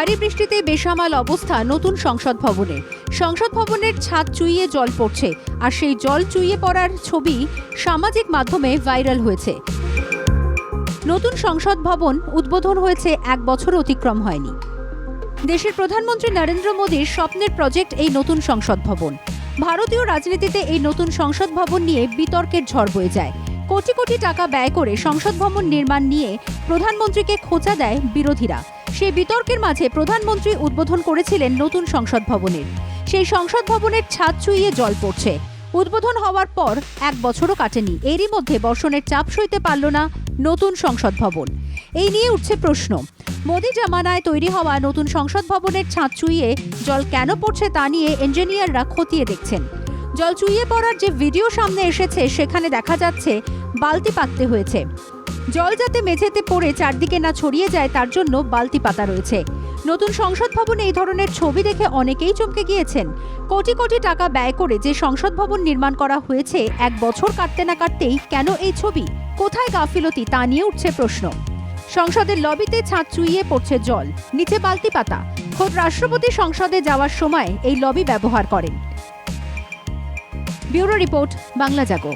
ভারী বৃষ্টিতে বেসামাল অবস্থা নতুন সংসদ ভবনে। সংসদ ভবনের ছাদ চুইয়ে জল পড়ছে, আর সেই জল চুইয়ে পড়ার ছবি সামাজিক মাধ্যমে ভাইরাল হয়েছে। নতুন সংসদ ভবন উদ্বোধন হয়েছে এক বছর অতিক্রম হয়নি। দেশের প্রধানমন্ত্রী নরেন্দ্র মোদীর স্বপ্নের প্রজেক্ট এই নতুন সংসদ ভবন। ভারতীয় রাজনীতিতে এই নতুন সংসদ ভবন নিয়ে বিতর্কের ঝড় বয়ে যায়। কোটি কোটি টাকা ব্যয় করে সংসদ ভবন নির্মাণ নিয়ে প্রধানমন্ত্রীকে খোঁচা দেয় বিরোধীরা। সেই বিতর্কের মাঝে প্রধানমন্ত্রী উদ্বোধন করেছিলেন নতুন সংসদ ভবনের। সেই সংসদ ভবনের ছাদ চুইয়ে জল পড়ছে। উদ্বোধন হওয়ার পর এক বছরও কাটেনি। এরই মধ্যে বর্ষণের চাপ সইতে পারল না নতুন সংসদ ভবন। এই নিয়ে উঠছে প্রশ্ন। মোদি জামানায় তৈরি হওয়া নতুন সংসদ ভবনের ছাদ চুইয়ে জল কেন পড়ছে তা নিয়ে ইঞ্জিনিয়াররা খতিয়ে দেখছেন। জল চুইয়ে পড়ার যে ভিডিও সামনে এসেছে, সেখানে দেখা যাচ্ছে বালতি পাততে হয়েছে। জল যাতে মেঝেতে পড়ে চারদিকে না ছড়িয়ে যায়, তার জন্য বালতি পাতা রয়েছে। নতুন সংসদ ভবনে এই ধরনের ছবি দেখে অনেকেই চমকে গিয়েছেন। কোটি কোটি টাকা ব্যয় করে যে সংসদ ভবন নির্মাণ করা হয়েছে, এক বছর কাটতে না কাটতেই কেন এই ছবি? কোথায় গাফিলতি, তা নিয়ে উঠছে প্রশ্ন। সংসদের লবিতে ছাদ চুইয়ে পড়ছে জল, নিচে বালতি পাতা। খোদ রাষ্ট্রপতি সংসদে যাওয়ার সময় এই লবি ব্যবহার করেন। Bureau report, Bangla Jago.